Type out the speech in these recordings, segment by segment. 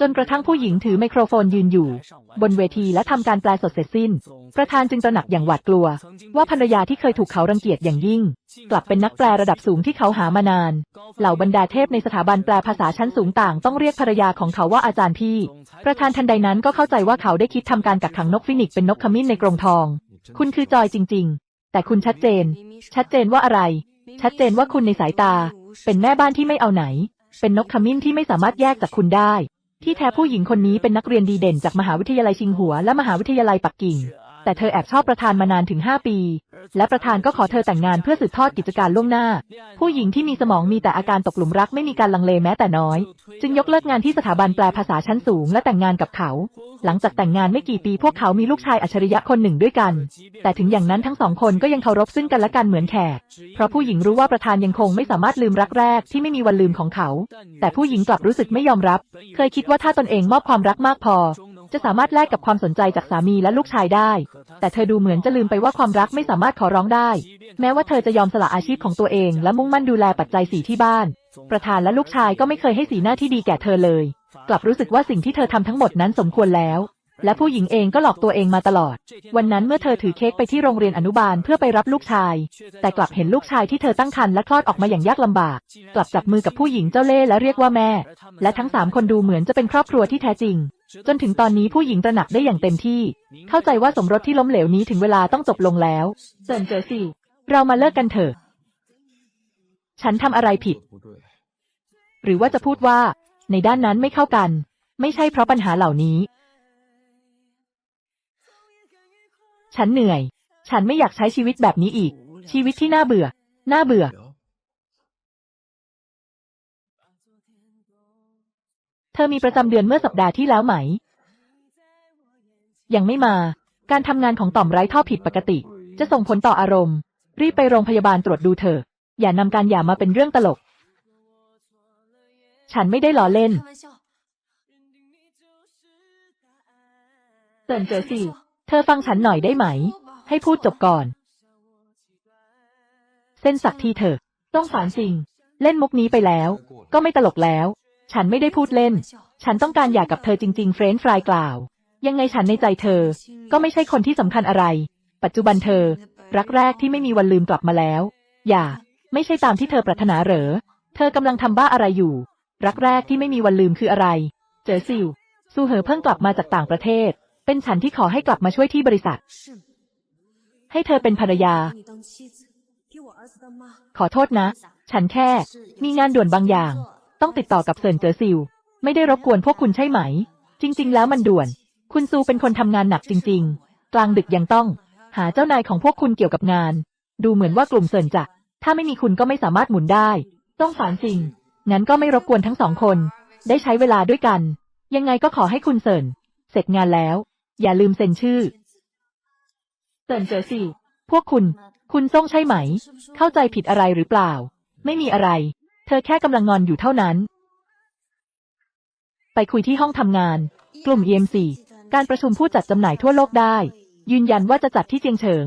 จนกระทั่งผู้หญิงถือไมโครโฟนยืนอยู่ บนเวทีและทำการแปลสดเสร็จสิ้น ประธานจึงตระหนักอย่างหวาดกลัว ว่าภรรยาที่เคยถูกเขารังเกียจอย่างยิ่ง กลับเป็นนักแปลระดับสูงที่เขาหามานาน เหล่าบรรดาเทพในสถาบันแปลภาษาชั้นสูงต่างต้องเรียกภรรยาของเขาว่าอาจารย์พี่ ประธานทันใดนั้นก็เข้าใจว่าเขาได้คิดทำการกักขังนกฟินิกซ์เป็นนกขมิ้นในกรงทอง คุณคือจอยจริง ๆ แต่คุณชัดเจน ชัดเจนว่าอะไร ชัดเจนว่าคุณในสายตา เป็นแม่บ้านที่ไม่เอาไหน เป็นนกขมิ้นที่ไม่สามารถแยกจากคุณได้ ที่แท้ผู้หญิงคนนี้เป็นนักเรียนดีเด่นจากมหาวิทยาลัยชิงหัวและมหาวิทยาลัยปักกิ่ง แต่เธอแอบชอบประธานมานานถึง 5 ปี และประธานก็ขอเธอแต่งงานเพื่อสืบทอดกิจการล่วงหน้า ผู้หญิงที่มีสมองมีแต่อาการตกหลุมรักไม่มีการลังเลแม้แต่น้อย จึงยกเลิกงานที่สถาบันแปลภาษาชั้นสูงและแต่งงานกับเขา หลังจากแต่งงานไม่กี่ปีพวกเขามีลูกชายอัจฉริยะคนหนึ่งด้วยกัน แต่ถึงอย่างนั้นทั้งสองคนก็ยังเคารพซึ่งกันและกันเหมือนแขก เพราะผู้หญิงรู้ว่าประธานยังคงไม่สามารถลืมรักแรกที่ไม่มีวันลืมของเขา แต่ผู้หญิงกลับรู้สึกไม่ยอมรับ เคยคิดว่าถ้าตนเองมอบความรักมากพอ จะสามารถแลกกับความสนใจจากสามีและลูกชายได้ แต่เธอดูเหมือนจะลืมไปว่าความรักไม่สามารถขอร้องได้ แม้ว่าเธอจะยอมสละอาชีพของตัวเอง และมุ่งมั่นดูแลปัจจัยสีที่บ้าน ประธานและลูกชายก็ไม่เคยให้สีหน้าที่ดีแก่เธอเลย กลับรู้สึกว่าสิ่งที่เธอทำทั้งหมดนั้นสมควรแล้ว และผู้หญิงเองก็หลอกตัวเองมาตลอด วันนั้นเมื่อเธอถือเค้กไปที่โรงเรียนอนุบาลเพื่อไปรับลูกชาย แต่กลับเห็นลูกชายที่เธอตั้งครรภ์และคลอดออกมาอย่างยากลำบาก กลับจับมือกับผู้หญิงเจ้าเล่ห์และเรียกว่าแม่ และทั้งสามคนดูเหมือนจะเป็นครอบครัวที่แท้จริง จนถึงตอนนี้ผู้หญิงตระหนักได้อย่างเต็มที่ เข้าใจว่าสมรสที่ล้มเหลวนี้ถึงเวลาต้องจบลงแล้วเซินเจอสิเรามาเลิกกันเถอะ ฉันทำอะไรผิด，หรือว่าจะพูดว่า ในด้านนั้นไม่เข้ากัน ไม่ใช่เพราะปัญหาเหล่านี้ ฉันเหนื่อย ฉันไม่อยากใช้ชีวิตแบบนี้อีก ชีวิตที่น่าเบื่อ น่าเบื่อ เธอมีประจำเดือนเมื่อสัปดาห์ที่แล้วไหม ยังไม่มา การทำงานของต่อมไร้ท่อผิดปกติ จะส่งผลต่ออารมณ์ รีบไปโรงพยาบาลตรวจดูเธอ อย่านำการหย่ามาเป็นเรื่องตลก ฉันไม่ได้ล้อเล่นเซินเจอสิ เธอฟังฉันหน่อยได้ไหม ให้พูดจบก่อน เส้นสักทีเถอะ ต้องฝานจริง เล่นมุกนี้ไปแล้ว ก็ไม่ตลกแล้ว ฉันไม่ได้พูดเล่น ฉันต้องการอยากกับเธอจริง ๆ เฟรนช์ฟรายกล่าว ยังไงฉันในใจเธอ ก็ไม่ใช่คนที่สำคัญอะไร ปัจจุบันเธอ รักแรกที่ไม่มีวันลืมกลับมาแล้ว อย่า ไม่ใช่ตามที่เธอปรารถนาเหรอ เธอกำลังทำบ้าอะไรอยู่ รักแรกที่ไม่มีวันลืมคืออะไร เจอซิวซูเหอเพิ่งกลับมาจากต่างประเทศ เป็นฉันที่ขอให้กลับมาช่วยที่บริษัท ให้เธอเป็นภรรยา ขอโทษนะ ฉันแค่ มีงานด่วนบางอย่าง ต้องติดต่อกับเซินเจอซิล ไม่ได้รบกวนพวกคุณใช่ไหม จริง ๆ แล้วมันด่วน คุณซูเป็นคนทำงานหนักจริง ๆ กลางดึกยังต้อง หาเจ้านายของพวกคุณเกี่ยวกับงาน ดูเหมือนว่ากลุ่มเซินจะถ้าไม่มีคุณก็ไม่สามารถหมุนได้ ต้องสารสิ่ง งั้นก็ไม่รบกวนทั้งสองคน ได้ใช้เวลาด้วยกัน ยังไงก็ขอให้คุณเซินเสร็จงานแล้ว อย่าลืมเซ็นชื่อเซินเจอซิลพวกคุณ คุณส่งใช่ไหม เข้าใจผิดอะไรหรือเปล่า ไม่มีอะไร เธอแค่กำลังงอนอยู่เท่านั้น ไปคุยที่ห้องทำงาน กลุ่ม EMC การประชุมผู้จัดจำหน่ายทั่วโลกได้ ยืนยันว่าจะจัดที่เจียงเฉิง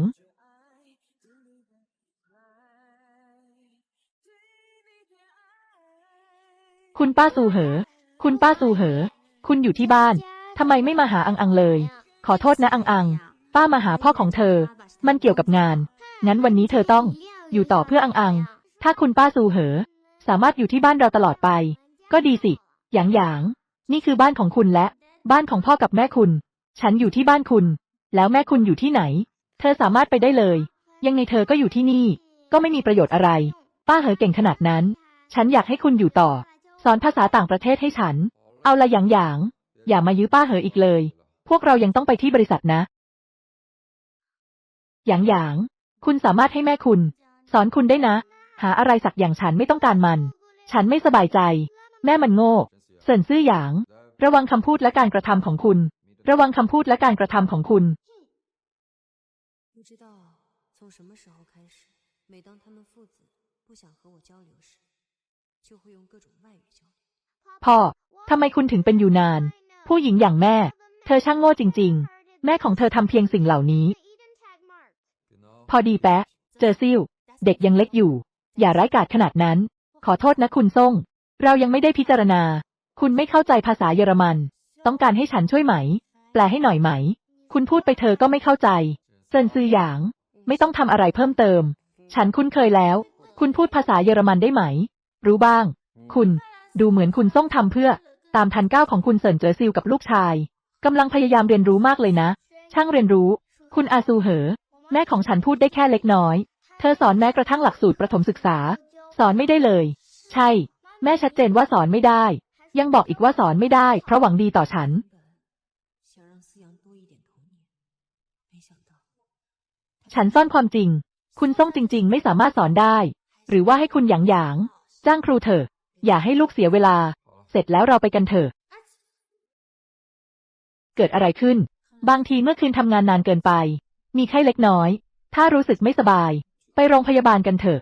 คุณป้าซูเหอ คุณป้าซูเหอ คุณอยู่ที่บ้าน ทำไมไม่มาหาอังอังเลย ขอโทษนะอังอัง ป้ามาหาพ่อของเธอ มันเกี่ยวกับงาน งั้นวันนี้เธอต้อง อยู่ต่อเพื่ออังอัง ถ้าคุณป้าซูเหอ สามารถอยู่ที่บ้านเราตลอดไป ก็ดีสิ หยางหยาง นี่คือบ้านของคุณและ บ้านของพ่อกับแม่คุณ ฉันอยู่ที่บ้านคุณ แล้วแม่คุณอยู่ที่ไหน เธอสามารถไปได้เลย ยังไงเธอก็อยู่ที่นี่ ก็ไม่มีประโยชน์อะไร ป้าเหอเก่งขนาดนั้น ฉันอยากให้คุณอยู่ต่อ สอนภาษาต่างประเทศให้ฉัน เอาละหยางหยาง อย่ามายื้อป้าเหออีกเลย พวกเรายังต้องไปที่บริษัทนะ หยางหยาง คุณสามารถให้แม่คุณ สอนคุณได้นะ หาอะไรสักอย่างฉันไม่ต้องการมัน ฉันไม่สบายใจ แม่มันโง่ เซินซื่อหยาง ระวังคำพูดและการกระทำของคุณ ระวังคำพูดและการกระทำของคุณ 不知道从什么时候开始，每当他们父子不想和我交流时，就会用各种外语交流。 พ่อ ทำไมคุณถึงเป็นอยู่นาน ผู้หญิงอย่างแม่ เธอช่างโง่จริง ๆ แม่ของเธอทำเพียงสิ่งเหล่านี้ พอดีแปะ เจอซิ่ว เด็กยังเล็กอยู่ อย่าร้ายกาจขนาดนั้น ขอโทษนะคุณส่ง เรายังไม่ได้พิจารณา คุณไม่เข้าใจภาษาเยอรมัน ต้องการให้ฉันช่วยไหม แปลให้หน่อยไหม คุณพูดไปเธอก็ไม่เข้าใจเซินซือหยาง ไม่ต้องทำอะไรเพิ่มเติม ฉันคุ้นเคยแล้ว คุณพูดภาษาเยอรมันได้ไหม รู้บ้าง คุณ ดูเหมือนคุณส่งทำเพื่อ ตามทันก้าวของคุณเซินเจอซิลกับลูกชาย กำลังพยายามเรียนรู้มากเลยนะ ช่างเรียนรู้ คุณอาซูเหอ แม่ของฉันพูดได้แค่เล็กน้อย เธอสอนแม้กระทั่งหลักสูตรประถมศึกษา สอนไม่ได้เลย ใช่ แม่ชัดเจนว่าสอนไม่ได้ ยังบอกอีกว่าสอนไม่ได้ เพราะหวังดีต่อฉัน ฉันซ่อนความจริง คุณซ่งจริง ๆ ไม่สามารถสอนได้ หรือว่าให้คุณหยางหยาง จ้างครูเถอะ อย่าให้ลูกเสียเวลา เสร็จแล้วเราไปกันเถอะ เกิดอะไรขึ้น บางทีเมื่อคืนทำงานนานเกินไป มีไข้เล็กน้อย ถ้ารู้สึกไม่สบาย ไปโรงพยาบาลกันเถอะ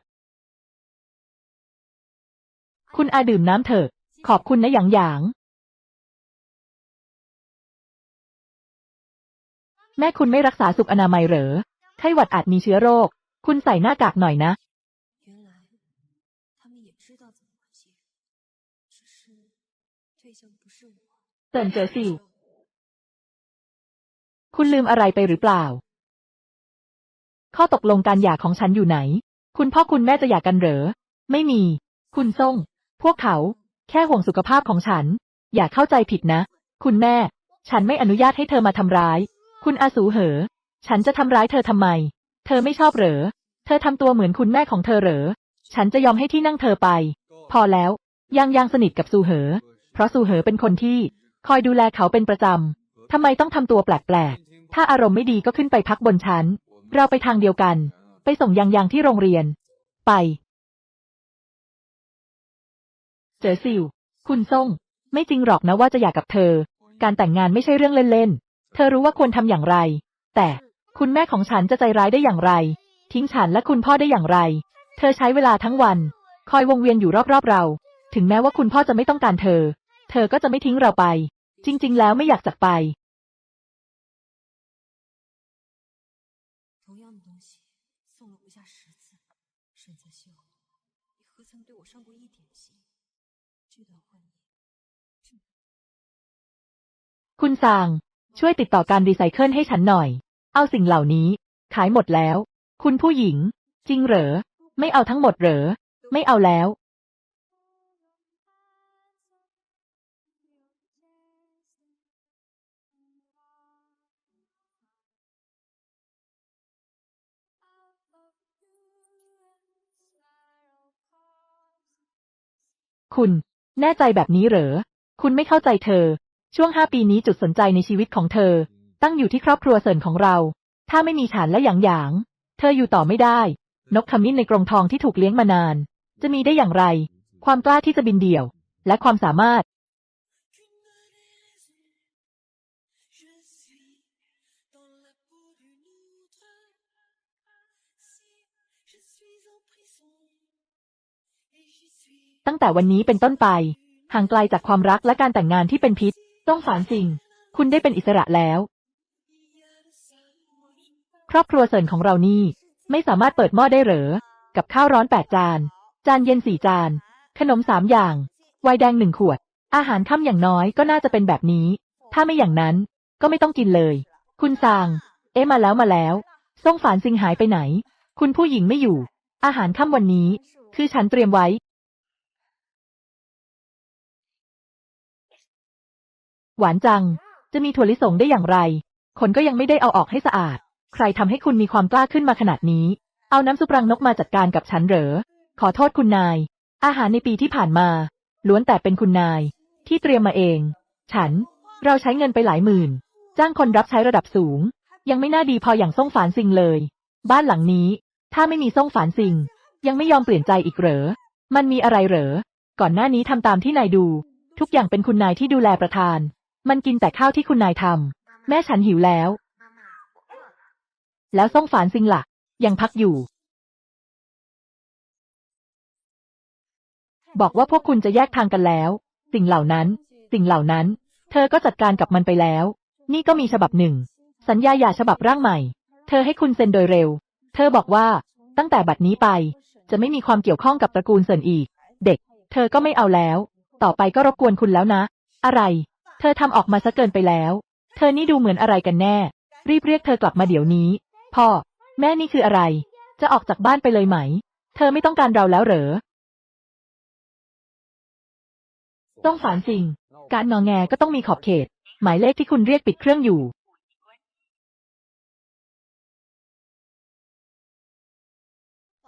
คุณอาดื่มน้ำเถอะ ขอบคุณนะหยางหยาง แม่คุณไม่รักษาสุขอนามัยเหรอ ไข้หวัดอาจมีเชื้อโรค คุณใส่หน้ากากหน่อยนะเตินเจอซิว คุณลืมอะไรไปหรือเปล่า ข้อตกลงการหย่าของฉันอยู่ไหน คุณพ่อคุณแม่จะหย่ากันเหรอ ไม่มี คุณส่ง พวกเขา แค่ห่วงสุขภาพของฉัน อย่าเข้าใจผิดนะ คุณแม่ ฉันไม่อนุญาตให้เธอมาทำร้าย คุณอาสูเหอ ฉันจะทำร้ายเธอทำไม เธอไม่ชอบเหรอ เธอทำตัวเหมือนคุณแม่ของเธอเหรอ ฉันจะยอมให้ที่นั่งเธอไป พอแล้ว ยังยังสนิทกับซูเหอ เพราะซูเหอเป็นคนที่ คอยดูแลเขาเป็นประจำทำไมต้องทำตัวแปลกๆ ถ้าอารมณ์ไม่ดีก็ขึ้นไปพักบนชั้น เราไปทางเดียวกัน ไปส่งยังยังที่โรงเรียน ไป เจอซิว คุณส่ง ไม่จริงหรอกนะว่าจะอยากกับเธอ การแต่งงานไม่ใช่เรื่องเล่นๆ เธอรู้ว่าควรทำอย่างไร แต่คุณแม่ของฉันจะใจร้ายได้อย่างไร ทิ้งฉันและคุณพ่อได้อย่างไร เธอใช้เวลาทั้งวัน คอยวงเวียนอยู่รอบๆเรา ถึงแม้ว่าคุณพ่อจะไม่ต้องการเธอ เธอก็จะไม่ทิ้งเราไป จริง ๆ แล้วไม่อยากจากไป คุณซาง ช่วยติดต่อการรีไซเคิลให้ฉันหน่อย เอาสิ่งเหล่านี้ ขายหมดแล้ว คุณผู้หญิง จริงเหรอ ไม่เอาทั้งหมดเหรอ ไม่เอาแล้ว คุณ แน่ใจแบบนี้เหรอ คุณไม่เข้าใจเธอ ช่วงห้าปีนี้จุดสนใจในชีวิตของเธอ ตั้งอยู่ที่ครอบครัวเสินของเรา ถ้าไม่มีฉันและหยางหยาง เธออยู่ต่อไม่ได้ นกขมิ้นในกรงทองที่ถูกเลี้ยงมานาน จะมีได้อย่างไร ความกล้าที่จะบินเดี่ยว และความสามารถ ตั้งแต่วันนี้เป็นต้นไป ห่างไกลจากความรักและการแต่งงานที่เป็นพิษ ต้องฝานสิง คุณได้เป็นอิสระแล้ว ครอบครัวเสินของเรานี่ ไม่สามารถเปิดหม้อได้เหรอ กับข้าวร้อนแปดจาน จานเย็นสี่จาน ขนมสามอย่าง ไวน์แดงหนึ่งขวด อาหารค่ำอย่างน้อยก็น่าจะเป็นแบบนี้ ถ้าไม่อย่างนั้น ก็ไม่ต้องกินเลย คุณซาง เอ๊ะมาแล้วมาแล้ว ส่งฝานซิงหายไปไหน คุณผู้หญิงไม่อยู่ อาหารค่ำวันนี้ คือฉันเตรียมไว้ หวานจัง จะมีถั่วลิสงได้อย่างไร คนก็ยังไม่ได้เอาออกให้สะอาด ใครทำให้คุณมีความกล้าขึ้นมาขนาดนี้ เอาน้ำซุปรังนกมาจัดการกับฉันเหรอ ขอโทษคุณนาย อาหารในปีที่ผ่านมา ล้วนแต่เป็นคุณนาย ที่เตรียมมาเอง ฉัน เราใช้เงินไปหลายหมื่น จ้างคนรับใช้ระดับสูง ยังไม่น่าดีพออย่างส่งฝานซิงเลย บ้านหลังนี้ ถ้าไม่มีส่งฝานซิง ยังไม่ยอมเปลี่ยนใจอีกเหรอ มันมีอะไรเหรอ ก่อนหน้านี้ทำตามที่นายดู ทุกอย่างเป็นคุณนายที่ดูแลประธาน มันกินแต่ข้าวที่คุณนายทำแม่ฉันหิวแล้ว แล้วส่งฝานซิงล่ะ ยังพักอยู่ บอกว่าพวกคุณจะแยกทางกันแล้ว สิ่งเหล่านั้น สิ่งเหล่านั้น เธอก็จัดการกับมันไปแล้ว นี่ก็มีฉบับหนึ่ง สัญญาหย่าฉบับร่างใหม่ เธอให้คุณเซ็นโดยเร็ว เธอบอกว่าตั้งแต่บัดนี้ไป จะไม่มีความเกี่ยวข้องกับตระกูลเซินอีก เด็ก เธอก็ไม่เอาแล้ว ต่อไปก็รบกวนคุณแล้วนะ อะไร ธอทำออกมาซะเกินไปแล้ว เธอนี่ดูเหมือนอะไรกันแน่ รีบเรียกเธอกลับมาเดี๋ยวนี้ พ่อ แม่นี่คืออะไร จะออกจากบ้านไปเลยไหม เธอไม่ต้องการเราแล้วเหรอ ต้องฝานจริง การงอแงก็ต้องมีขอบเขต หมายเลขที่คุณเรียกปิดเครื่องอยู่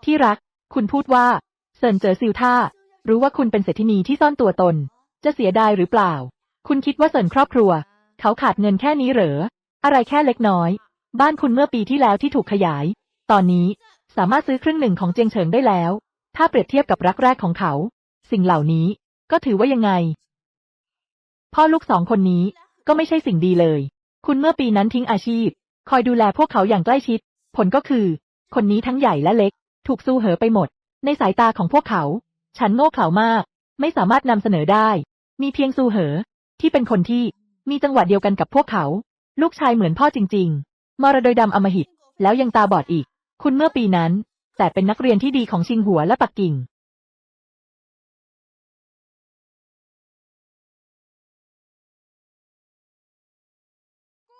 ที่รัก คุณพูดว่าเซินเจอซิลท่า รู้ว่าคุณเป็นเศรษฐินีที่ซ่อนตัวตน จะเสียดายหรือเปล่า คุณคิดว่าเซินครอบครัว เขาขาดเงินแค่นี้เหรอ อะไรแค่เล็กน้อย บ้านคุณเมื่อปีที่แล้วที่ถูกขยาย ตอนนี้สามารถซื้อครึ่งหนึ่งของเจียงเฉิงได้แล้ว ถ้าเปรียบเทียบกับรักแรกของเขา สิ่งเหล่านี้ก็ถือว่ายังไง พ่อลูกสองคนนี้ก็ไม่ใช่สิ่งดีเลย คุณเมื่อปีนั้นทิ้งอาชีพ คอยดูแลพวกเขาอย่างใกล้ชิด ผลก็คือ คนนี้ทั้งใหญ่และเล็ก ถูกสู้เหอไปหมด ในสายตาของพวกเขา ฉันโง่เขลามาก ไม่สามารถนำเสนอได้ มีเพียงซูเหอ ที่เป็นคนที่มีจังหวะเดียวกันกับพวกเขา ลูกชายเหมือนพ่อจริง ๆ มรดยดำอมหิต แล้วยังตาบอดอีก คุณเมื่อปีนั้น แต่เป็นนักเรียนที่ดีของชิงหัวและปักกิ่ง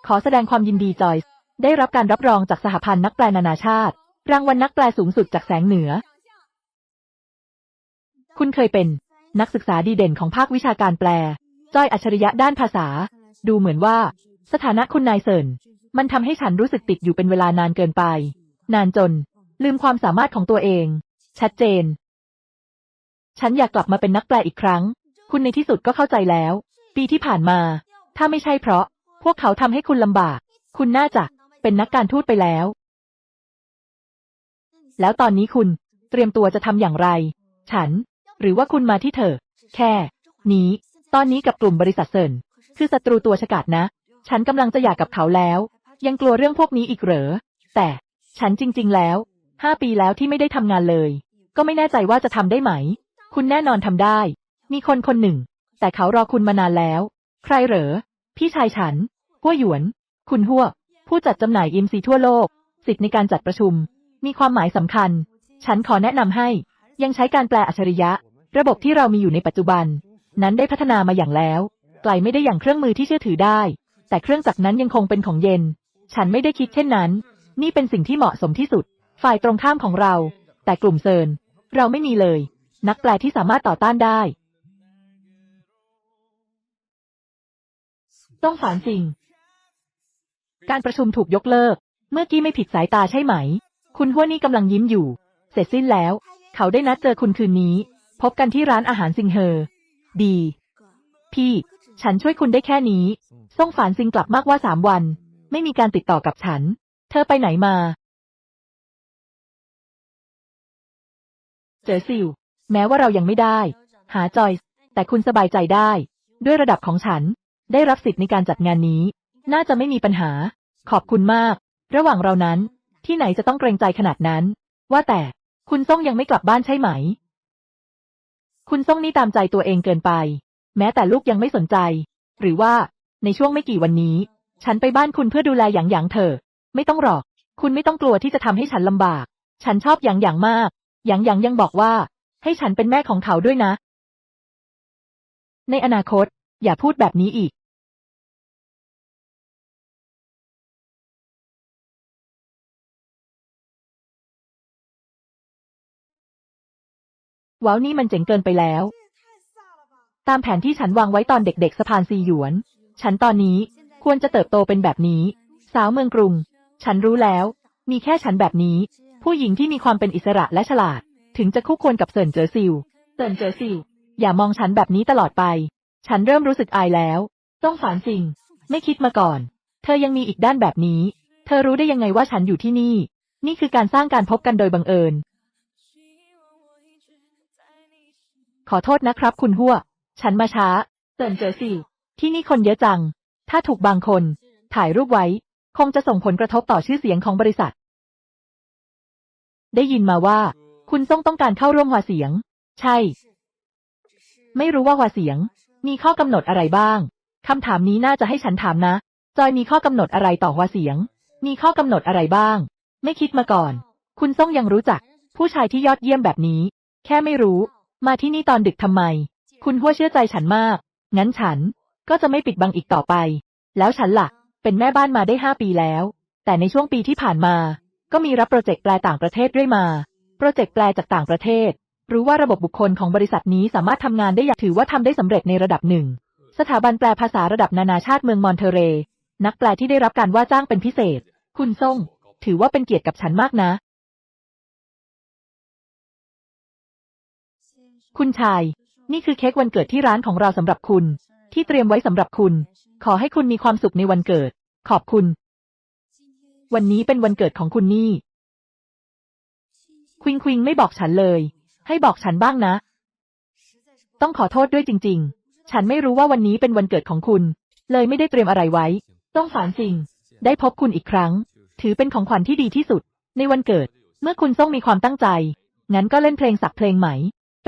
ขอแสดงความยินดีจอยส์ได้รับการรับรองจากสหพันธ์นักแปลนานาชาติ รางวัลนักแปลสูงสุดจากแสงเหนือ คุณเคยเป็นนักศึกษาดีเด่นของภาควิชาการแปล จ้อยอัจฉริยะด้านภาษา ดูเหมือนว่า สถานะคุณนายเซินมันทำให้ฉันรู้สึกติดอยู่เป็นเวลานานเกินไป นานจน ลืมความสามารถของตัวเอง ชัดเจน ฉันอยากกลับมาเป็นนักแปลอีกครั้ง คุณในที่สุดก็เข้าใจแล้ว ปีที่ผ่านมา ถ้าไม่ใช่เพราะ พวกเขาทำให้คุณลำบาก คุณน่าจะเป็นนักการทูตไปแล้ว แล้วตอนนี้คุณเตรียมตัวจะทำอย่างไร ฉัน หรือว่าคุณมาที่เธอ แค่ นี้ อนนี้กับกลุ่มบริษัทเซินคือศัตรูตัวฉกาจนะ ฉันกำลังจะหย่ากับเขาแล้ว ยังกลัวเรื่องพวกนี้อีกเหรอ แต่ฉันจริง ๆ แล้วห้าปีแล้วที่ไม่ได้ทำงานเลย ก็ไม่แน่ใจว่าจะทำได้ไหม คุณแน่นอนทำได้ มีคนคนหนึ่ง แต่เขารอคุณมานานแล้ว ใครเหรอ พี่ชายฉันหัวหยวน คุณหัวผู้จัดจำหน่ายอิมซีทั่วโลก สิทธิ์ในการจัดประชุม มีความหมายสำคัญ ฉันขอแนะนำให้ ยังใช้การแปลอัจฉริยะ ระบบที่เรามีอยู่ในปัจจุบัน นั้นได้พัฒนามาอย่างแล้ว ไกลไม่ได้อย่างเครื่องมือที่เชื่อถือได้ แต่เครื่องจักรนั้นยังคงเป็นของเย็น ฉันไม่ได้คิดเช่นนั้น นี่เป็นสิ่งที่เหมาะสมที่สุด ฝ่ายตรงข้ามของเรา แต่กลุ่มเซิน เราไม่มีเลย นักแปลที่สามารถต่อต้านได้ต้องฝานจริง การประชุมถูกยกเลิก เมื่อกี้ไม่ผิดสายตาใช่ไหม คุณหัวนี่กำลังยิ้มอยู่ เสร็จสิ้นแล้ว เขาได้นัดเจอคุณคืนนี้ พบกันที่ร้านอาหารซิงเฮอ ดี พี่ ฉันช่วยคุณได้แค่นี้ ส่งฝานซิงกลับมากว่าสามวัน ไม่มีการติดต่อกับฉัน เธอไปไหนมา เจอซิลแม้ว่าเรายังไม่ได้ หาจอยส์แต่คุณสบายใจได้ ด้วยระดับของฉัน ได้รับสิทธิ์ในการจัดงานนี้ น่าจะไม่มีปัญหา ขอบคุณมาก ระหว่างเรานั้น ที่ไหนจะต้องเกรงใจขนาดนั้น ว่าแต่คุณส่งยังไม่กลับบ้านใช่ไหม คุณซ่งนี่ตามใจตัวเองเกินไป แม้แต่ลูกยังไม่สนใจ หรือว่าในช่วงไม่กี่วันนี้ ฉันไปบ้านคุณเพื่อดูแลหยางหยางเธอ ไม่ต้องหรอก คุณไม่ต้องกลัวที่จะทำให้ฉันลำบาก ฉันชอบหยางหยางมากหยางหยางยังบอกว่า ให้ฉันเป็นแม่ของเขาด้วยนะ ในอนาคต อย่าพูดแบบนี้อีก ว้าวนี่มันเจ๋งเกินไปแล้ว ตามแผนที่ฉันวางไว้ตอนเด็กๆสะพานซีหยวน ฉันตอนนี้ควรจะเติบโตเป็นแบบนี้ สาวเมืองกรุง ฉันรู้แล้ว มีแค่ฉันแบบนี้ ผู้หญิงที่มีความเป็นอิสระและฉลาด ถึงจะคู่ควรกับเซินเจอซิลเซินเจอซิลอย่ามองฉันแบบนี้ตลอดไป ฉันเริ่มรู้สึกอายแล้วต้องฝานจริงไม่คิดมาก่อน เธอยังมีอีกด้านแบบนี้ เธอรู้ได้ยังไงว่าฉันอยู่ที่นี่ นี่คือการสร้างการพบกันโดยบังเอิญ ขอโทษนะครับคุณหัว ฉันมาช้าเซินเจอซิลที่นี่คนเยอะจัง ถ้าถูกบางคน ถ่ายรูปไว้ คงจะส่งผลกระทบต่อชื่อเสียงของบริษัท ได้ยินมาว่า คุณส่งต้องการเข้าร่วมหัวเสียง ใช่ ไม่รู้ว่าหัวเสียง มีข้อกำหนดอะไรบ้าง คำถามนี้น่าจะให้ฉันถามนะ จอยมีข้อกำหนดอะไรต่อหัวเสียง มีข้อกำหนดอะไรบ้าง ไม่คิดมาก่อน คุณส่งยังรู้จัก ผู้ชายที่ยอดเยี่ยมแบบนี้ แค่ไม่รู้ มาที่นี่ตอนดึกทำไม คุณหัวเชื่อใจฉันมาก งั้นฉันก็จะไม่ปิดบังอีกต่อไป แล้วฉันล่ะ เป็นแม่บ้านมาได้ห้าปีแล้ว แต่ในช่วงปีที่ผ่านมา ก็มีรับโปรเจกต์แปลต่างประเทศด้วยมา โปรเจกต์แปลจากต่างประเทศ รู้ว่าระบบบุคคลของบริษัทนี้สามารถทำงานได้อย่างถือว่าทำได้สำเร็จในระดับหนึ่ง สถาบันแปลภาษาระดับนานาชาติเมืองมอนเทเร นักแปลที่ได้รับการว่าจ้างเป็นพิเศษ คุณส่ง ถือว่าเป็นเกียรติกับฉันมากนะ คุณชาย นี่คือเค้กวันเกิดที่ร้านของเราสำหรับคุณ ที่เตรียมไว้สำหรับคุณ ขอให้คุณมีความสุขในวันเกิด ขอบคุณ วันนี้เป็นวันเกิดของคุณนี่ ควิงควิงไม่บอกฉันเลย ให้บอกฉันบ้างนะ ต้องขอโทษด้วยจริง ๆ ฉันไม่รู้ว่าวันนี้เป็นวันเกิดของคุณ เลยไม่ได้เตรียมอะไรไว้ ต้องฝานจริงได้พบคุณอีกครั้ง ถือเป็นของขวัญที่ดีที่สุด ในวันเกิด เมื่อคุณต้องมีความตั้งใจ งั้นก็เล่นเพลงสักเพลงไหม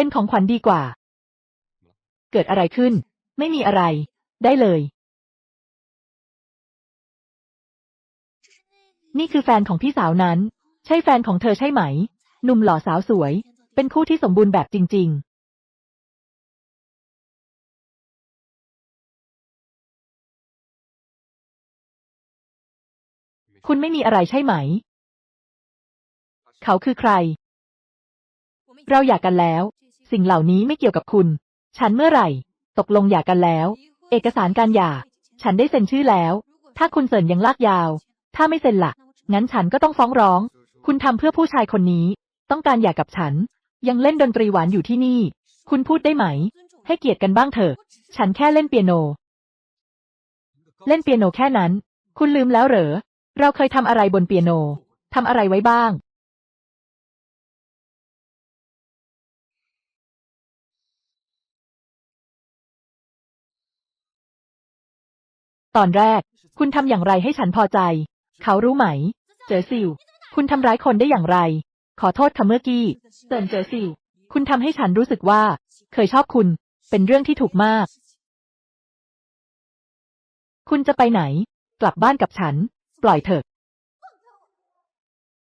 เป็นของขวัญดีกว่า เกิดอะไรขึ้น ไม่มีอะไร ได้เลย นี่คือแฟนของพี่สาวนั้น ใช่แฟนของเธอใช่ไหม หนุ่มหล่อสาวสวย เป็นคู่ที่สมบูรณ์แบบจริง ๆคุณไม่มีอะไรใช่ไหม เขาคือใคร เราอยากกันแล้ว สิ่งเหล่านี้ไม่เกี่ยวกับคุณ ฉันเมื่อไหร่ ตกลงอยากกันแล้ว เอกสารการหย่า ฉันได้เซ็นชื่อแล้ว ถ้าคุณเซ็นยังลากยาว ถ้าไม่เซ็นละ่ะ งั้นฉันก็ต้องฟ้องร้อง คุณทำเพื่อผู้ชายคนนี้ ต้องการหย่ากับฉัน ยังเล่นดนตรีหวานอยู่ที่นี่ คุณพูดได้ไหม ให้เกียรติกันบ้างเถอะ ฉันแค่เล่นเปียโน เล่นเปียโนแค่นั้น คุณลืมแล้วเหรอ เราเคยทำอะไรบนเปียโนทำอะไรไว้บ้าง ตอนแรก คุณทำอย่างไรให้ฉันพอใจ เขารู้ไหม เจอซิว คุณทำร้ายคนได้อย่างไร ขอโทษค่ะเมื่อกี้เซินเจอซิว คุณทำให้ฉันรู้สึกว่า เคยชอบคุณ เป็นเรื่องที่ถูกมาก คุณจะไปไหน กลับบ้านกับฉัน ปล่อยเถอะ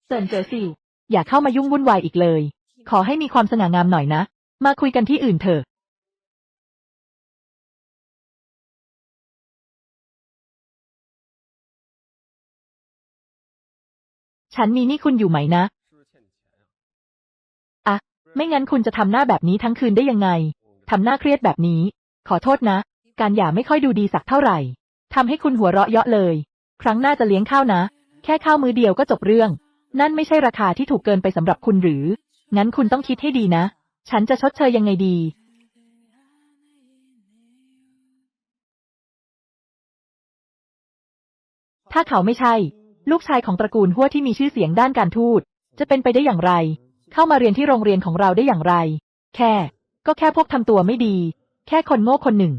เซินเจอซิว อย่าเข้ามายุ่งวุ่นวายอีกเลย ขอให้มีความสง่างามหน่อยนะ มาคุยกันที่อื่นเถอะ ฉันมีหนี่คุณอยู่ไหมนะ อะ ไม่งั้นคุณจะทำหน้าแบบนี้ทั้งคืนได้ยังไง ทำหน้าเครียดแบบนี้ ขอโทษนะ การหย่าไม่ค่อยดูดีสักเท่าไหร่ทำให้คุณหัวเราะเยาะเลย ครั้งหน้าจะเลี้ยงข้าวนะ แค่ข้าวมือเดียวก็จบเรื่อง นั่นไม่ใช่ราคาที่ถูกเกินไปสำหรับคุณหรือ งั้นคุณต้องคิดให้ดีนะ ฉันจะชดเชยยังไงดีถ้าเขาไม่ใช่ ลูกชายของตระกูลหัวที่มีชื่อเสียงด้านการทูต จะเป็นไปได้อย่างไร เข้ามาเรียนที่โรงเรียนของเราได้อย่างไร แค่ ก็แค่พวกทำตัวไม่ดี แค่คนโง่คนหนึ่ง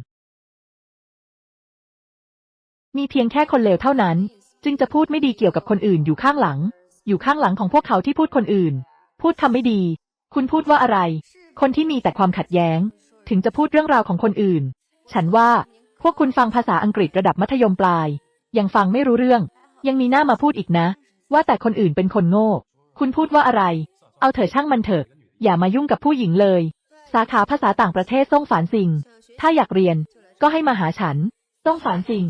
มีเพียงแค่คนเลวเท่านั้น จึงจะพูดไม่ดีเกี่ยวกับคนอื่นอยู่ข้างหลัง อยู่ข้างหลังของพวกเขาที่พูดคนอื่น พูดทำไม่ดี คุณพูดว่าอะไร คนที่มีแต่ความขัดแย้ง ถึงจะพูดเรื่องราวของคนอื่น ฉันว่า พวกคุณฟังภาษาอังกฤษระดับมัธยมปลาย ยังฟังไม่รู้เรื่อง ยังมีหน้ามาพูดอีกนะ ว่าแต่คนอื่นเป็นคนโง่ คุณพูดว่าอะไร เอาเถอะช่างมันเถอะ อย่ามายุ่งกับผู้หญิงเลย สาขาภาษาต่างประเทศส่งฝานสิงถ้าอยากเรียน ก็ให้มาหาฉันต้องฝานสิง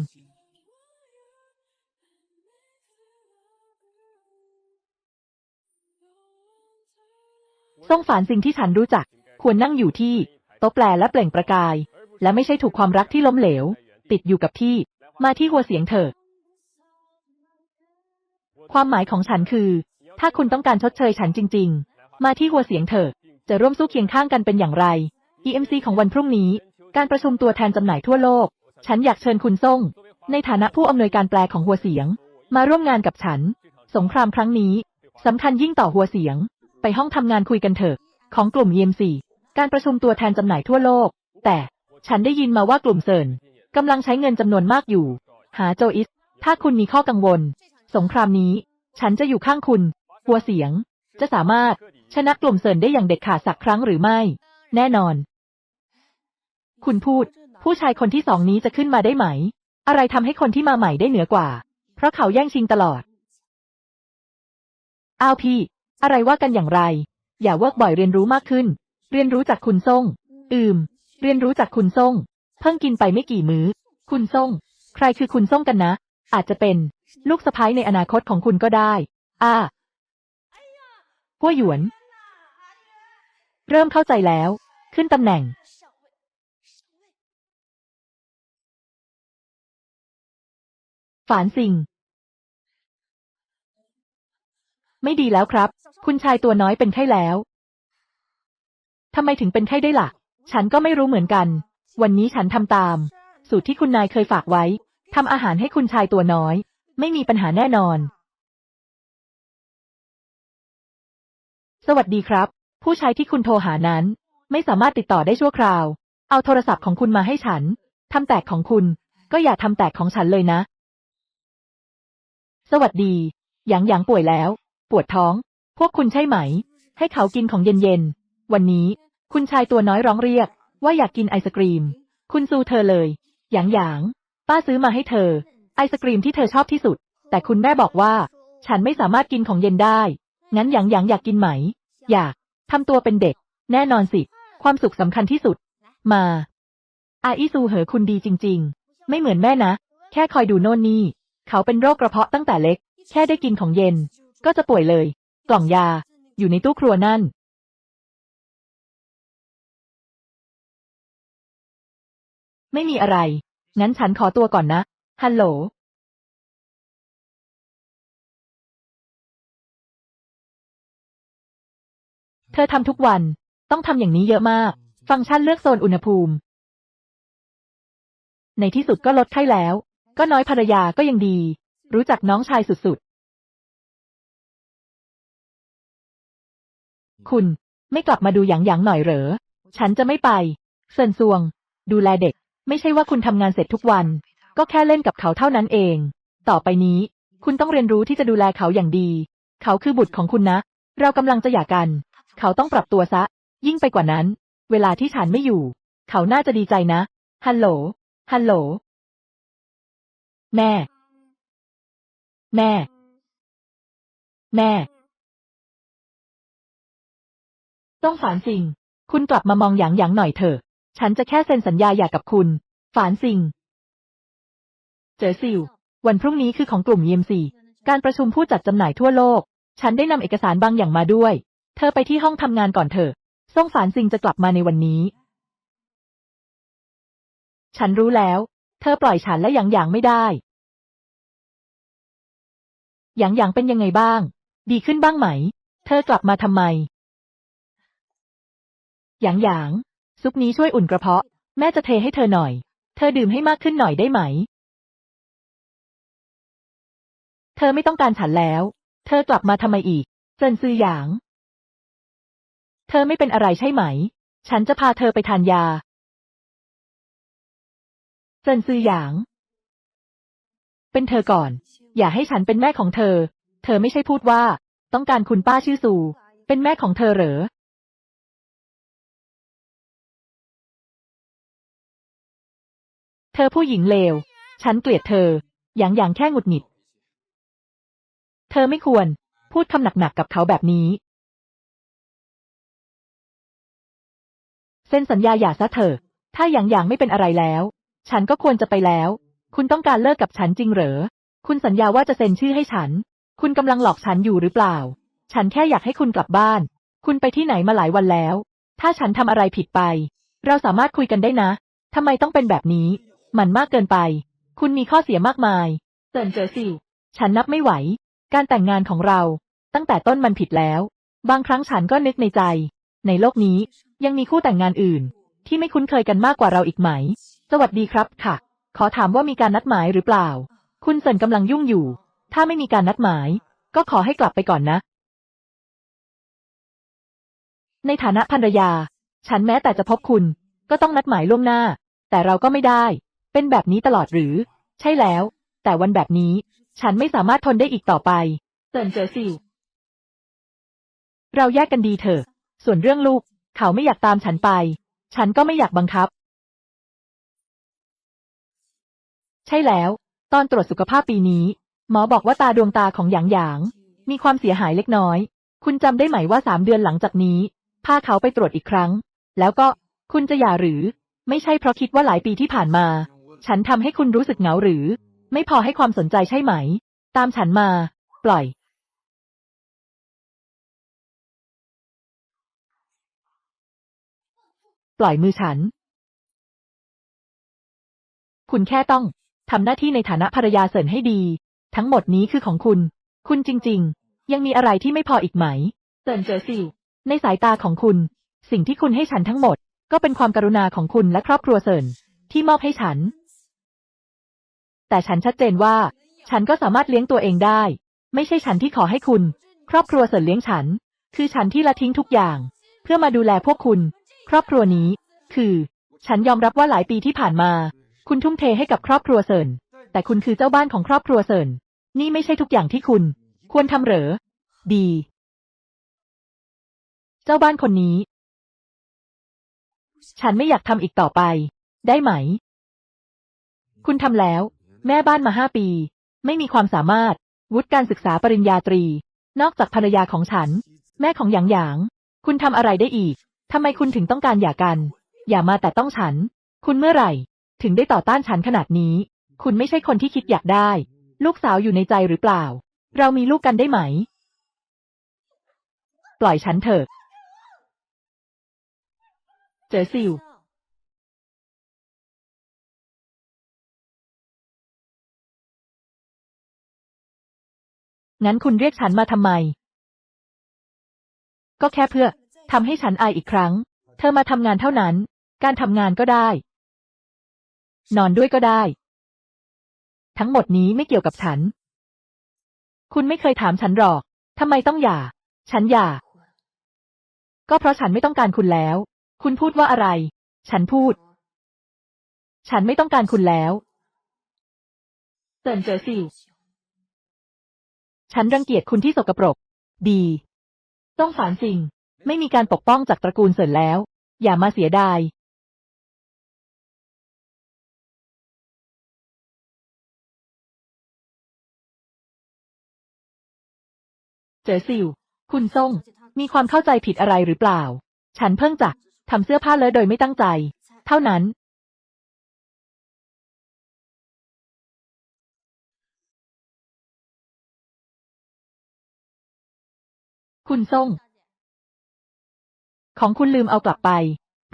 ส่งฝานสิ่งที่ฉันรู้จัก ควรนั่งอยู่ที่ โต๊ะแปลและเปล่งประกาย และไม่ใช่ถูกความรักที่ล้มเหลว ติดอยู่กับที่ มาที่หัวเสียงเถอะ ความหมายของฉันคือ ถ้าคุณต้องการชดเชยฉันจริง ๆ มาที่หัวเสียงเถอะ จะร่วมสู้เคียงข้างกันเป็นอย่างไร EMC ของวันพรุ่งนี้ การประชุมตัวแทนจำหน่ายทั่วโลก ฉันอยากเชิญคุณส่ง ในฐานะผู้อำนวยการแปลของหัวเสียง มาร่วมงานกับฉัน สงครามครั้งนี้สำคัญยิ่งต่อหัวเสียง ไปห้องทำงานคุยกันเถอะ ของกลุ่ม EMC การประชุมตัวแทนจำหน่ายทั่วโลก แต่ฉันได้ยินมาว่ากลุ่มเซินกำลังใช้เงินจำนวนมากอยู่ หาโจอิส ถ้าคุณมีข้อกังวล สงครามนี้ ฉันจะอยู่ข้างคุณหัวเสียง จะสามารถชนะกลุ่มเซินได้อย่างเด็ดขาดสักครั้งหรือไม่ แน่นอน คุณพูด ผู้ชายคนที่สองนี้จะขึ้นมาได้ไหม อะไรทำให้คนที่มาใหม่ได้เหนือกว่า เพราะเขาแย่งชิงตลอด อ้าวพี่ อะไรว่ากันอย่างไร อย่าเวิร์กบ่อยเรียนรู้มากขึ้น เรียนรู้จากคุณส่ง อืม เรียนรู้จากคุณส่ง เพิ่งกินไปไม่กี่มื้อ คุณส่ง ใครคือคุณส่งกันนะ อาจจะเป็น ลูกสะพ้ายในอนาคตของคุณก็ได้ อ่าหัวหยวน เริ่มเข้าใจแล้ว ขึ้นตำแหน่ง ฝานสิงไม่ดีแล้วครับ คุณชายตัวน้อยเป็นไข้แล้วทำไมถึงเป็นไข้ได้ล่ะ ฉันก็ไม่รู้เหมือนกัน วันนี้ฉันทำตาม สูตรที่คุณนายเคยฝากไว้ทำอาหารให้คุณชายตัวน้อย ไม่มีปัญหาแน่นอน สวัสดีครับ ผู้ชายที่คุณโทรหานั้น ไม่สามารถติดต่อได้ชั่วคราว เอาโทรศัพท์ของคุณมาให้ฉันทำแตกของคุณ ก็อย่าทำแตกของฉันเลยนะ สวัสดีหยางหยางป่วยแล้ว ปวดท้อง พวกคุณใช่ไหม ให้เขากินของเย็นๆ วันนี้ คุณชายตัวน้อยร้องเรียก ว่าอยากกินไอศกรีม คุณซูเธอเลย หยางหยาง ป้าซื้อมาให้เธอ ไอศกรีมที่เธอชอบที่สุด แต่คุณแม่บอกว่า ฉันไม่สามารถกินของเย็นได้ งั้นหยางหยางอยากกินไหม อยากทำตัวเป็นเด็ก แน่นอนสิ ความสุขสำคัญที่สุด มาอาอีซูเหอคุณดีจริง ๆ ไม่เหมือนแม่นะ แค่คอยดูโน่นนี่ เขาเป็นโรคกระเพาะตั้งแต่เล็ก แค่ได้กินของเย็น ก็จะป่วยเลย กล่องยา อยู่ในตู้ครัวนั่นไม่มีอะไร งั้นฉันขอตัวก่อนนะ ฮัลโหลเธอทำทุกวัน ต้องทำอย่างนี้เยอะมาก ฟังก์ชันเลือกโซนอุณหภูมิ ในที่สุดก็ลดไข้แล้ว ก็น้อยภรรยาก็ยังดี รู้จักน้องชายสุดๆ คุณไม่กลับมาดูหยางหยางหน่อยเหรอ ฉันจะไม่ไป เซินซวง ดูแลเด็ก ไม่ใช่ว่าคุณทำงานเสร็จทุกวัน ก็แค่เล่นกับเขาเท่านั้นเอง ต่อไปนี้ คุณต้องเรียนรู้ที่จะดูแลเขาอย่างดี เขาคือบุตรของคุณนะ เรากำลังจะหย่ากัน เขาต้องปรับตัวซะ ยิ่งไปกว่านั้น เวลาที่ฉันไม่อยู่ เขาน่าจะดีใจนะ ฮัลโหล ฮัลโหล แม่ แม่ แม่ ต้องฝานสิงคุณกลับมามองหยางหยางหน่อยเถอะ ฉันจะแค่เซ็นสัญญาหย่ากับคุณ ฝานสิง เจอซิว วันพรุ่งนี้คือของกลุ่ม EMC การประชุมผู้จัดจำหน่ายทั่วโลก ฉันได้นำเอกสารบางอย่างมาด้วย เธอไปที่ห้องทำงานก่อนเถอะซ่งฝานซิงจะกลับมาในวันนี้ ฉันรู้แล้ว เธอปล่อยฉันและหยางหยางไม่ได้ หยางหยางเป็นยังไงบ้าง ดีขึ้นบ้างไหม เธอกลับมาทำไม หยางหยาง ซุปนี้ช่วยอุ่นกระเพาะ แม่จะเทให้เธอหน่อย เธอดื่มให้มากขึ้นหน่อยได้ไหม เธอไม่ต้องการฉันแล้ว เธอกลับมาทำไมอีกเซินซือหยาง เธอไม่เป็นอะไรใช่ไหม ฉันจะพาเธอไปทานยาเซินซือหยาง เป็นเธอก่อน อย่าให้ฉันเป็นแม่ของเธอ เธอไม่ใช่พูดว่า ต้องการคุณป้าชื่อซูเป็นแม่ของเธอเหรอ เธอผู้หญิงเลว ฉันเกลียดเธอ อย่างอย่างแค่หงุดหงิด เธอไม่ควร พูดคำหนักๆกับเขาแบบนี้เซ็นสัญญาหย่าซะเถอะ ถ้าอย่างอย่างไม่เป็นอะไรแล้ว ฉันก็ควรจะไปแล้ว คุณต้องการเลิกกับฉันจริงเหรอ คุณสัญญาว่าจะเซ็นชื่อให้ฉัน คุณกำลังหลอกฉันอยู่หรือเปล่า ฉันแค่อยากให้คุณกลับบ้าน คุณไปที่ไหนมาหลายวันแล้ว ถ้าฉันทำอะไรผิดไป เราสามารถคุยกันได้นะทำไมต้องเป็นแบบนี้ มันมากเกินไป คุณมีข้อเสียมากมายเซินเจอซิว ฉันนับไม่ไหว การแต่งงานของเรา ตั้งแต่ต้นมันผิดแล้ว บางครั้งฉันก็นึกในใจ ในโลกนี้ยังมีคู่แต่งงานอื่น ที่ไม่คุ้นเคยกันมากกว่าเราอีกไหม สวัสดีครับค่ะ ขอถามว่ามีการนัดหมายหรือเปล่า คุณเซินกำลังยุ่งอยู่ ถ้าไม่มีการนัดหมาย ก็ขอให้กลับไปก่อนนะ ในฐานะภรรยา ฉันแม้แต่จะพบคุณ ก็ต้องนัดหมายล่วงหน้า แต่เราก็ไม่ได้ เป็นแบบนี้ตลอดหรือ ใช่แล้ว แต่วันแบบนี้ ฉันไม่สามารถทนได้อีกต่อไปเซินเจอซิว เราแยกกันดีเถอะ ส่วนเรื่องลูก เขาไม่อยากตามฉันไป ฉันก็ไม่อยากบังคับ ใช่แล้ว ตอนตรวจสุขภาพปีนี้ หมอบอกว่าตาดวงตาของหยางหยาง มีความเสียหายเล็กน้อย คุณจำได้ไหมว่าสามเดือนหลังจากนี้ พาเขาไปตรวจอีกครั้ง แล้วก็คุณจะหย่าหรือ ไม่ใช่เพราะคิดว่าหลายปีที่ผ่านมา ฉันทำให้คุณรู้สึกเหงาหรือ ไม่พอให้ความสนใจใช่ไหม ตามฉันมา ปล่อย ปล่อยมือฉัน คุณแค่ต้องทำหน้าที่ในฐานะภรรยาเสินให้ดี ทั้งหมดนี้คือของคุณ คุณจริง ๆ ยังมีอะไรที่ไม่พออีกไหมเซินเจอซิในสายตาของคุณ สิ่งที่คุณให้ฉันทั้งหมด ก็เป็นความกรุณาของคุณและครอบครัวเซินที่มอบให้ฉัน แต่ฉันชัดเจนว่า ฉันก็สามารถเลี้ยงตัวเองได้ ไม่ใช่ฉันที่ขอให้คุณ ครอบครัวเสินเลี้ยงฉัน คือฉันที่ละทิ้งทุกอย่าง เพื่อมาดูแลพวกคุณ ครอบครัวนี้ คือ ฉันยอมรับว่าหลายปีที่ผ่านมา คุณทุ่มเทให้กับครอบครัวเซินแต่คุณคือเจ้าบ้านของครอบครัวเซินนี่ไม่ใช่ทุกอย่างที่คุณ ควรทำเหรอ ดี เจ้าบ้านคนนี้ ฉันไม่อยากทำอีกต่อไป ได้ไหม คุณทำแล้ว แม่บ้านมาห้าปี ไม่มีความสามารถ วุฒิการศึกษาปริญญาตรี นอกจากภรรยาของฉัน แม่ของหยางหยาง คุณทำอะไรได้อีกทำไมคุณถึงต้องการหย่ากัน อย่ามาแต่ต้องฉัน คุณเมื่อไหร่ ถึงได้ต่อต้านฉันขนาดนี้ คุณไม่ใช่คนที่คิดอยากได้ ลูกสาวอยู่ในใจหรือเปล่า เรามีลูกกันได้ไหม ปล่อยฉันเถอะ เจอซิว งั้นคุณเรียกฉันมาทำไม ก็แค่เพื่อทำให้ฉันอายอีกครั้ง เธอมาทำงานเท่านั้น การทำงานก็ได้ นอนด้วยก็ได้ ทั้งหมดนี้ไม่เกี่ยวกับฉัน คุณไม่เคยถามฉันหรอกทำไมต้องหย่า ฉันหย่า ก็เพราะฉันไม่ต้องการคุณแล้ว คุณพูดว่าอะไร ฉันพูด ฉันไม่ต้องการคุณแล้วเซินเจอซิ ฉันรังเกียจคุณที่สกปรก ดี ต้องฝานจริงไม่มีการปกป้องจากตระกูลเสินแล้ว อย่ามาเสียดาย เจอซิว คุณส่ง มีความเข้าใจผิดอะไรหรือเปล่า ฉันเพิ่งจะทำเสื้อผ้าเลอะโดยไม่ตั้งใจ เท่านั้น คุณส่ง ของคุณลืมเอากลับไป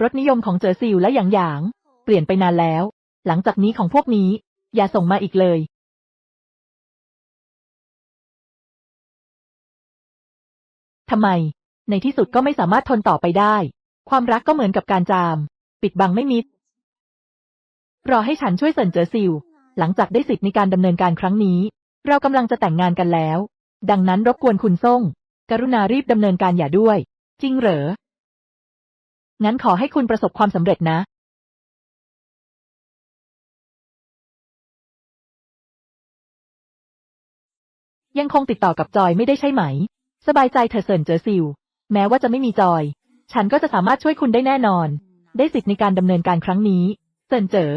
รสนิยมของเจอซิลและหยางหยาง เปลี่ยนไปนานแล้ว หลังจากนี้ของพวกนี้ อย่าส่งมาอีกเลย ทำไม ในที่สุดก็ไม่สามารถทนต่อไปได้ ความรักก็เหมือนกับการจาม ปิดบังไม่มิด รอให้ฉันช่วยเซินเจอซิล หลังจากได้สิทธิ์ในการดำเนินการครั้งนี้ เรากำลังจะแต่งงานกันแล้ว ดังนั้นรบกวนคุณส่ง กรุณารีบดำเนินการอย่าด้วย จริงเหรอ งั้นขอให้คุณประสบความสำเร็จนะ ยังคงติดต่อกับจอยไม่ได้ใช่ไหม สบายใจเธอะเซินเจอซิล แม้ว่าจะไม่มีจอย ฉันก็จะสามารถช่วยคุณได้แน่นอน ได้สิทธิ์ในการดำเนินการครั้งนี้เซินเจอ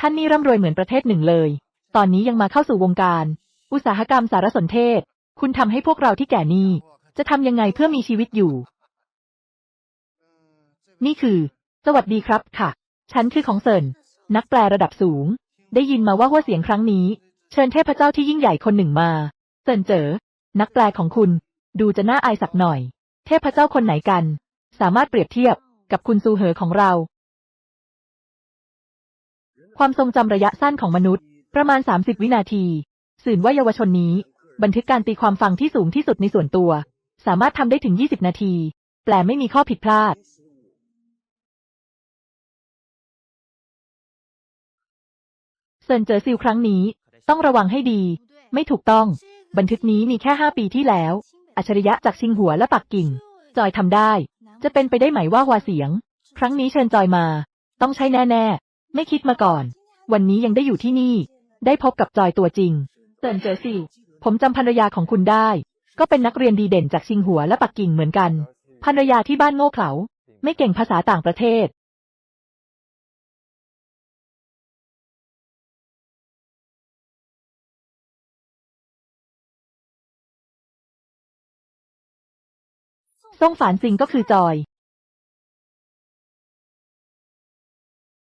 ท่านนี่ร่ำรวยเหมือนประเทศหนึ่งเลย ตอนนี้ยังมาเข้าสู่วงการ อุตสาหกรรมสารสนเทศ คุณทำให้พวกเราที่แก่นี่ จะทำยังไงเพื่อมีชีวิตอยู่ นี่คือ สวัสดีครับค่ะ ฉันคือของเซิน นักแปลระดับสูง ได้ยินมาว่าหัวเสียงครั้งนี้ เชิญเทพเจ้าที่ยิ่งใหญ่คนหนึ่งมาเซินเจอนักแปลของคุณ ดูจะน่าอายสักหน่อย เทพเจ้าคนไหนกัน สามารถเปรียบเทียบกับคุณซูเหอของเรา ความทรงจำระยะสั้นของมนุษย์ ประมาณ 30 วินาที สื่นว่าเยาวชนนี้ บันทึกการตีความฟังที่สูงที่สุดในส่วนตัว สามารถทำได้ถึง 20 นาที แปลไม่มีข้อผิดพลาด เซินเจอซิลครั้งนี้ ต้องระวังให้ดี ไม่ถูกต้อง บันทึกนี้มีแค่ 5 ปีที่แล้ว อัจฉริยะจากชิงหัวและปักกิ่ง จอยทำได้ จะเป็นไปได้ไหมว่าหัวเสียง ครั้งนี้เชิญจอยมา ต้องใช่แน่ ๆ ไม่คิดมาก่อน วันนี้ยังได้อยู่ที่นี่ ได้พบกับจอยตัวจริงเซินเจอซิลผมจำภรรยาของคุณได้ ก็เป็นนักเรียนดีเด่นจากชิงหัวและปักกิ่งเหมือนกัน ภรรยาที่บ้านโง่เขลา ไม่เก่งภาษาต่างประเทศ ซ่งฝานซิงก็คือจอย